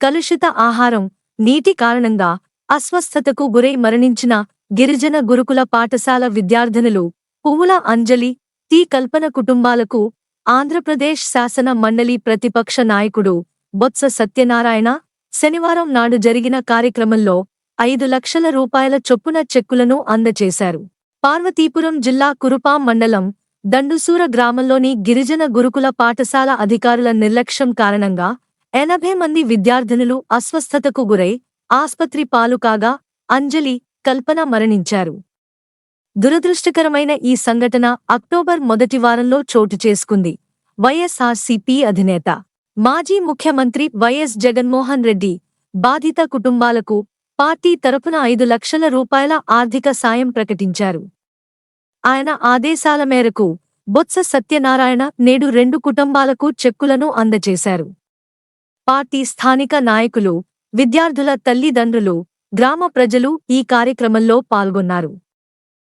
కలుషిత ఆహారం నీటి కారణంగా అస్వస్థతకు గురై మరణించిన గిరిజన గురుకుల పాఠశాల విద్యార్థినులు పువ్వుల అంజలి టి కల్పన కుటుంబాలకు ఆంధ్రప్రదేశ్ శాసన మండలి ప్రతిపక్ష నాయకుడు బొత్స సత్యనారాయణ శనివారం నాడు జరిగిన కార్యక్రమంలో ఐదు లక్షల రూపాయల చొప్పున చెక్కులను అందజేశారు పార్వతీపురం జిల్లా కురుపాం మండలం దండుసూర గ్రామంలోని గిరిజన గురుకుల పాఠశాల అధికారుల నిర్లక్ష్యం కారణంగా ఎనభై మంది విద్యార్థినులు అస్వస్థతకు గురై ఆస్పత్రి పాలు కాగా అంజలి కల్పన మరణించారు. దురదృష్టకరమైన ఈ సంఘటన అక్టోబర్ మొదటి వారంలో చోటు చేసుకుంది. వైఎస్ఆర్సీపీ అధినేత మాజీ ముఖ్యమంత్రి వైఎస్ జగన్మోహన్ రెడ్డి బాధిత కుటుంబాలకు పార్టీ తరపున ఐదు లక్షల రూపాయల ఆర్థిక సాయం ప్రకటించారు. ఆయన ఆదేశాల మేరకు బొత్స సత్యనారాయణ నేడు రెండు కుటుంబాలకు చెక్కులను అందజేశారు. పార్టీ స్థానిక నాయకులు విద్యార్థుల తల్లిదండ్రులు గ్రామ ప్రజలు ఈ కార్యక్రమంలో పాల్గొన్నారు.